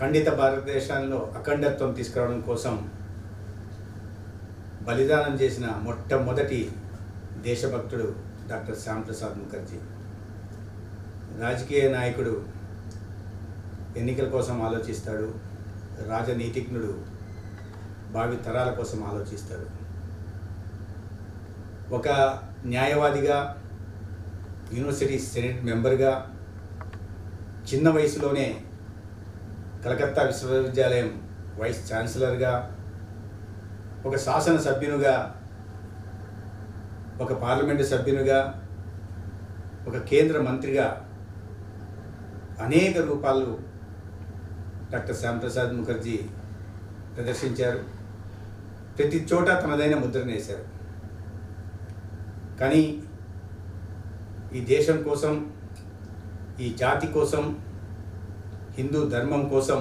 ఖండిత భారతదేశంలో అఖండత్వం తీసుకురావడం కోసం బలిదానం చేసిన మొట్టమొదటి దేశభక్తుడు డాక్టర్ శ్యాంప్రసాద్ ముఖర్జీ. రాజకీయ నాయకుడు ఎన్నికల కోసం ఆలోచిస్తాడు రాజనీతిజ్ఞుడు భావి తరాల కోసం ఆలోచిస్తాడు. ఒక న్యాయవాదిగా యూనివర్సిటీ సెనెట్ మెంబర్గా చిన్న వయసులోనే కలకత్తా విశ్వవిద్యాలయం వైస్ ఛాన్సలర్గా ఒక శాసనసభ్యునిగా ఒక పార్లమెంటు సభ్యునిగా ఒక కేంద్ర మంత్రిగా అనేక రూపాలు డాక్టర్ శ్యామప్రసాద్ ముఖర్జీ ప్రదర్శించారు. ప్రతి చోట తనదైన ముద్రను వేశారు. కానీ ఈ దేశం కోసం ఈ జాతి కోసం హిందూ ధర్మం కోసం